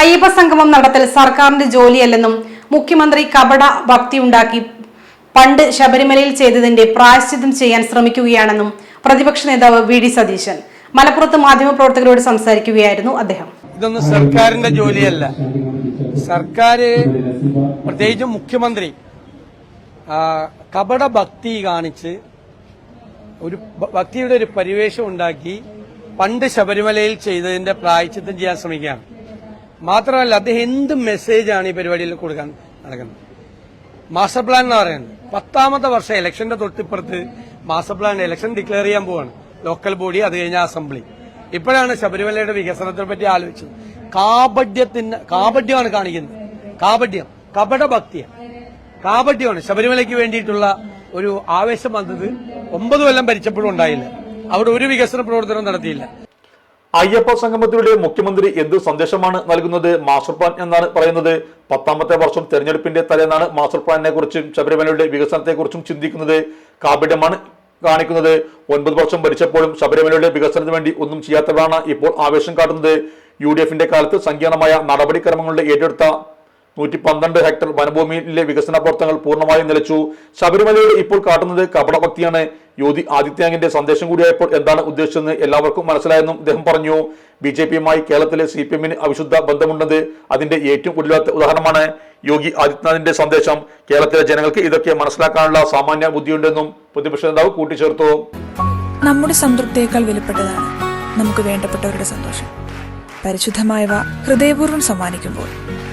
അയ്യപ്പ സംഗമം നടത്തൽ സർക്കാരിന്റെ ജോലിയല്ലെന്നും മുഖ്യമന്ത്രി കപട ഭക്തിയുണ്ടാക്കി പണ്ട് ശബരിമലയിൽ ചെയ്തതിന്റെ പ്രായശ്ചിത്തം ചെയ്യാൻ ശ്രമിക്കുകയാണെന്നും പ്രതിപക്ഷ നേതാവ് വി ഡി സതീശൻ മലപ്പുറത്ത് മാധ്യമപ്രവർത്തകരോട് സംസാരിക്കുകയായിരുന്നു അദ്ദേഹം. ഇതൊന്നും സർക്കാരിന്റെ ജോലിയല്ല. സർക്കാർ പ്രത്യേകിച്ചും മുഖ്യമന്ത്രി കപട ഭക്തി കാണിച്ച് ഒരു ഭക്തിയുടെ ഒരു പരിവേഷം ഉണ്ടാക്കി പണ്ട് ശബരിമലയിൽ ചെയ്തതിന്റെ പ്രായച്ചിത്തം ചെയ്യാൻ ശ്രമിക്കുകയാണ്. മാത്രമല്ല അദ്ദേഹം എന്ത് മെസ്സേജാണ് ഈ പരിപാടിയിൽ കൊടുക്കാൻ നടക്കുന്നത്? മാസ്റ്റർ പ്ലാൻ എന്ന് പറയുന്നത്. പത്താമത്തെ വർഷം ഇലക്ഷന്റെ തൊട്ടിപ്പുറത്ത് മാസ്റ്റർ പ്ലാൻ ഇലക്ഷൻ ഡിക്ലെയർ ചെയ്യാൻ പോവാണ്. ലോക്കൽ ബോഡി അത് കഴിഞ്ഞ അസംബ്ലി ഇപ്പോഴാണ് ശബരിമലയുടെ വികസനത്തെ പറ്റി ആലോചിച്ചത്. കാപഡ്യത്തിന് കാപഡ്യമാണ് കാണിക്കുന്നത്. കാപഡ്യം കപട ഭക്തിയാണ് കാപട്യമാണ് ശബരിമലയ്ക്ക് വേണ്ടിയിട്ടുള്ള ഒരു ആവേശം വന്നത് ഒമ്പത് കൊല്ലം ഭരിച്ചപ്പോഴും ഉണ്ടായില്ല. അവിടെ ഒരു വികസന പ്രവർത്തനം നടത്തിയില്ല. അയ്യപ്പ സംഗമത്തിലൂടെ മുഖ്യമന്ത്രി എന്ത് സന്ദേശമാണ് നൽകുന്നത് മാസ്റ്റർ പ്ലാൻ എന്നാണ് പറയുന്നത്. പത്താമത്തെ വർഷം തെരഞ്ഞെടുപ്പിന്റെ തലേന്നാണ് മാസ്റ്റർ പ്ലാനിനെ കുറിച്ചും ശബരിമലയുടെ വികസനത്തെക്കുറിച്ചും ചിന്തിക്കുന്നത് കാപിഡമാണ് കാണിക്കുന്നത്. ഒൻപത് വർഷം ഭരിച്ചപ്പോഴും ശബരിമലയുടെ വികസനത്തിന് വേണ്ടി ഒന്നും ചെയ്യാത്തവരാണ് ഇപ്പോൾ ആവേശം കാട്ടുന്നത്. യു ഡി എഫിന്റെ കാലത്ത് സങ്കീർണമായ നടപടിക്രമങ്ങളുടെ ഏറ്റെടുത്ത നൂറ്റി പന്ത്രണ്ട് ഹെക്ടർ വനഭൂമിയിലെ വികസന പ്രവർത്തനങ്ങൾ പൂർണമായും നിലച്ചു. ശബരിമലയിൽ ഇപ്പോൾ കാട്ടുന്നത് കപടഭക്തിയാണ്. യോതി ആദിത്യനാഥിന്റെ സന്ദേശം കൂടിയായപ്പോൾ എന്താണ് ഉദ്ദേശിച്ചതെന്ന് എല്ലാവർക്കും മനസ്സിലായെന്നും അദ്ദേഹം പറഞ്ഞു. ബി ജെ പിയുമായി കേരളത്തിലെ സി പി എമ്മിന് അവിശുദ്ധ ബന്ധമുണ്ടെന്ന് അതിന്റെ ഏറ്റവും കൂടുതലാത്ത ഉദാഹരണമാണ് യോഗി ആദിത്യനാഥിന്റെ സന്ദേശം. കേരളത്തിലെ ജനങ്ങൾക്ക് ഇതൊക്കെ മനസ്സിലാക്കാനുള്ള സാമാന്യ ബുദ്ധിയുണ്ടെന്നും പ്രതിപക്ഷ നേതാവ് കൂട്ടിച്ചേർത്തു. നമ്മുടെ സംതൃപ്തിയേക്കാൾ വിലപ്പെട്ടതാണ് നമുക്ക് വേണ്ടപ്പെട്ടവരുടെ സന്തോഷം. പരിശുദ്ധമായവ ഹൃദയപൂർവം സമ്മാനിക്കുമ്പോൾ